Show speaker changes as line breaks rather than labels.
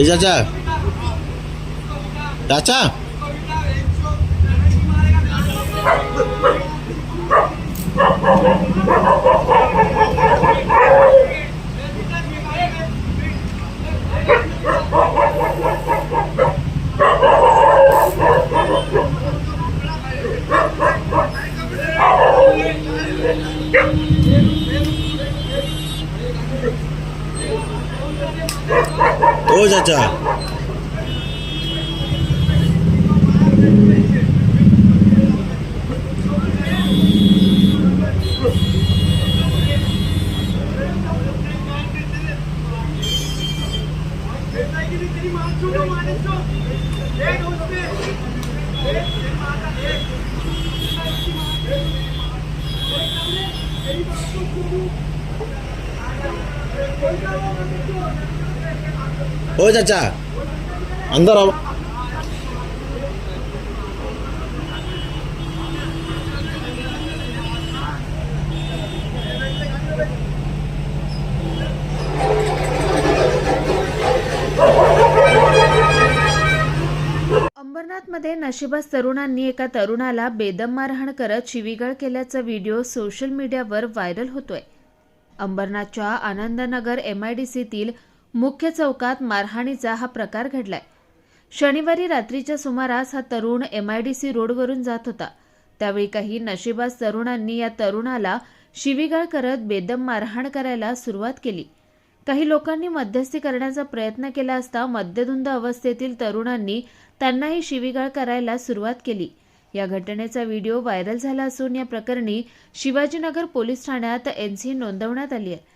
এই চাচা। চাচা? चाचा चाचा ओ चाचा ओ चाचा. अंदर आओ
अंबरनाथमध्ये नशिबास तरुणांनी एका तरुणाला बेदम मारहाण करत शिवीगाळ केल्याचा व्हिडिओ सोशल मीडियावर व्हायरल होतोय. अंबरनाथच्या आनंदनगर एम आयडीसीतील मुख्य चौकात मारहाणीचा हा प्रकार घडलाय. शनिवारी रात्रीच्या सुमारास हा तरुण एमआयडीसी रोडवरून जात होता. त्यावेळी काही नशिबास तरुणांनी या तरुणाला शिवीगाळ करत बेदम मारहाण करायला सुरुवात केली. काही लोकांनी मध्यस्थी करण्याचा प्रयत्न केला असता मद्यधुंद अवस्थेतील तरुणांनी त्यांनाही शिवीगाळ करायला सुरुवात केली. या घटनेचा व्हिडिओ व्हायरल झाला असून या प्रकरणी शिवाजीनगर पोलीस ठाण्यात एनसी नोंदवण्यात आली आहे.